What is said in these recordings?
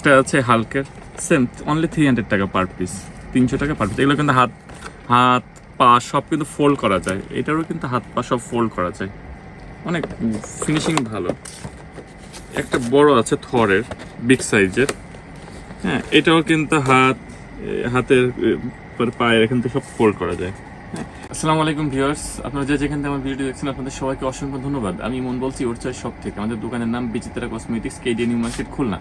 একটা আছে হালকের সেম অনলি থ্রি হান্ড্রেড টাকা পার পিস তিনশো টাকা পার পিস এগুলো কিন্তু হাত হাত, পা সব কিন্তু ফোল্ড করা যায়। এটারও কিন্তু হাত, পা সব ফোল্ড করা যায়। অনেক ফিনিশিং ভালো। একটা বড় আছে থরের বিগ সাইজের হ্যাঁ এটাও কিন্তু হাত, হাতের পায়ের এখান থেকে সব ফোল্ড করা যায়। হ্যাঁ। আসসালামু আলাইকুম ভিউয়ার্স আপনারা যে যেখান থেকে আমার ভিডিও দেখছেন, আপনাদের সবাইকে অসংখ্য ধন্যবাদ। আমি মন বলছি ওর চয়েস শপ থেকে। আমাদের দোকানের নাম Bichitra cosmetics KDA new market Khulna.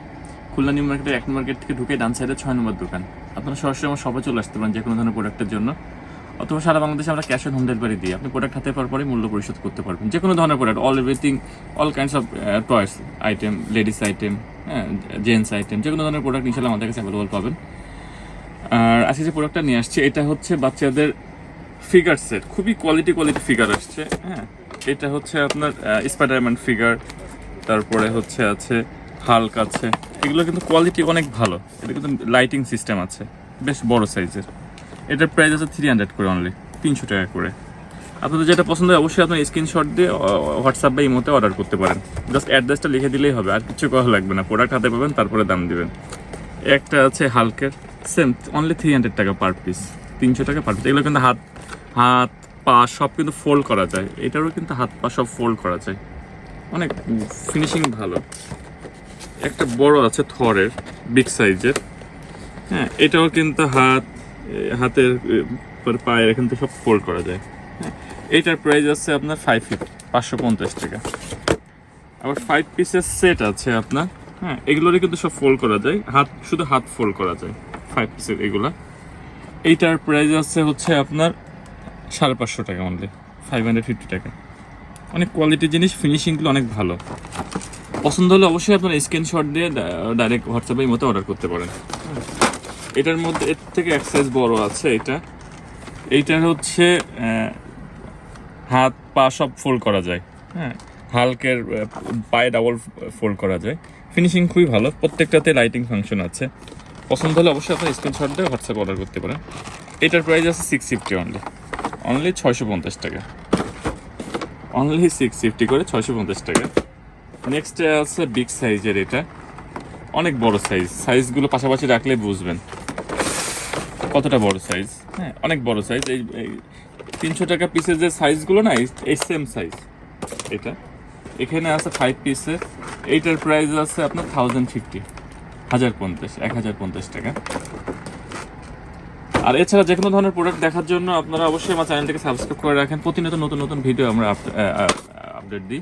Khulna new মার্কেটের এক মার্কেট থেকে ঢুকে ডান সাইডে ছয় নম্বর দোকান। আপনারা সরাসরি আমার শপে চলে আসতে পারেন যে কোনো ধরনের প্রোডাক্টের জন্য। অথবা সারা বাংলাদেশে আমরা ক্যাশ অন হোম ডেলিভারি দিই। আপনি প্রোডাক্ট হাতে পাওয়ার পরে মূল্য পরিশোধ করতে পারবেন। যে কোনো ধরনের product all everything all kinds of toys item ladies item হ্যাঁ জেন্টস আইটেম যে কোনো ধরনের প্রোডাক্ট ইনশাল্লাহ আমাদের কাছে অ্যাভেলেবল পাবেন। আর আজকে যে প্রোডাক্টটা নিয়ে আসছে, এটা হচ্ছে বাচ্চাদের ফিগার সেট খুবই কোয়ালিটি কোয়ালিটি ফিগার আসছে হ্যাঁ। এটা হচ্ছে আপনার স্পাইডারম্যান ফিগার তারপরে হচ্ছে আছে হাল্ক আছে। এগুলো কিন্তু কোয়ালিটি অনেক ভালো। এটা কিন্তু লাইটিং সিস্টেম আছে। বেশ বড় সাইজের এটার প্রাইস আছে থ্রি হান্ড্রেড করে অনলি তিনশো টাকা করে। আপনাদের যেটা পছন্দ হয়, অবশ্যই আপনার স্ক্রিনশট দিয়ে হোয়াটসঅ্যাপ বা ইমোতে অর্ডার করতে পারেন। জাস্ট অ্যাড্রেসটা লিখে দিলেই হবে, আর কিছু করা লাগবে না। প্রোডাক্ট হাতে পাবেন, তারপরে দাম দিবেন। একটা আছে হালকের সেম অনলি থ্রি হান্ড্রেড টাকা পার পিস তিনশো টাকা পার পিস এগুলো কিন্তু হাত হাত, পা সব কিন্তু ফোল্ড করা যায়। এটারও কিন্তু হাত, পা সব ফোল্ড করা যায়। অনেক ফিনিশিং ভালো। একটা বড় আছে থরের বিগ সাইজের হ্যাঁ এটাও কিন্তু হাত হাতের পায়ের এখান থেকে সব ফোল্ড করা যায়। হ্যাঁ এইটার প্রাইস আছে আপনার ফাইভ ফিফটি পাঁচশো পঞ্চাশ টাকা। আবার ফাইভ পিসের সেট আছে আপনার। হ্যাঁ এগুলোরই কিন্তু সব ফোল্ড করা যায়। হাত, শুধু হাত ফোল্ড করা যায় ফাইভ পিসের এগুলা। এইটার প্রাইস আছে হচ্ছে আপনার সাড়ে পাঁচশো টাকা অনলি ফাইভ হান্ড্রেড ফিফটি টাকা। অনেক কোয়ালিটি জিনিস ফিনিশিংগুলো অনেক ভালো। পছন্দ হলে অবশ্যই আপনার স্ক্রিনশট দিয়ে ডাইরেক্ট হোয়াটসঅ্যাপে মতো অর্ডার করতে পারেন। এটার মধ্যে, এর থেকে এক সাইজ বড় আছে এটা। এইটার হচ্ছে হাত, পা সব ফোল্ড করা যায়। হ্যাঁ হালকের পায়ে ডাবল ফোল্ড করা যায়। ফিনিশিং খুবই ভালো। প্রত্যেকটাতে লাইটিং ফাংশন আছে। পছন্দ হলে অবশ্যই আপনার স্ক্রিনশট দিয়ে হোয়াটসঅ্যাপ অর্ডার করতে পারেন। এটার প্রাইস আছে সিক্স ফিফটি অনলি অনলি ছয়শো পঞ্চাশ টাকা। অনলি সিক্স ফিফটি করে ছয়শো পঞ্চাশ টাকা। নেক্সট আছে বিগ সাইজের এটা। অনেক বড় সাইজ সাইজগুলো পাশাপাশি রাখলে বুঝবেন কতটা বড় সাইজ হ্যাঁ অনেক বড় সাইজ এই তিনশো টাকা পিসের যে সাইজগুলো না, এই- সেম সাইজ এটা। এখানে আছে ফাইভ পিসের এইটার প্রাইস আছে আপনার থাউজেন্ড ফিফটি হাজার পঞ্চাশ, এক হাজার পঞ্চাশ টাকা। আর এছাড়া যে কোনো ধরনের প্রোডাক্ট দেখার জন্য আপনারা অবশ্যই আমার চ্যানেলটাকে সাবস্ক্রাইব করে রাখেন। প্রতিনিয়ত নতুন নতুন ভিডিও আমরা আপডেট দিই।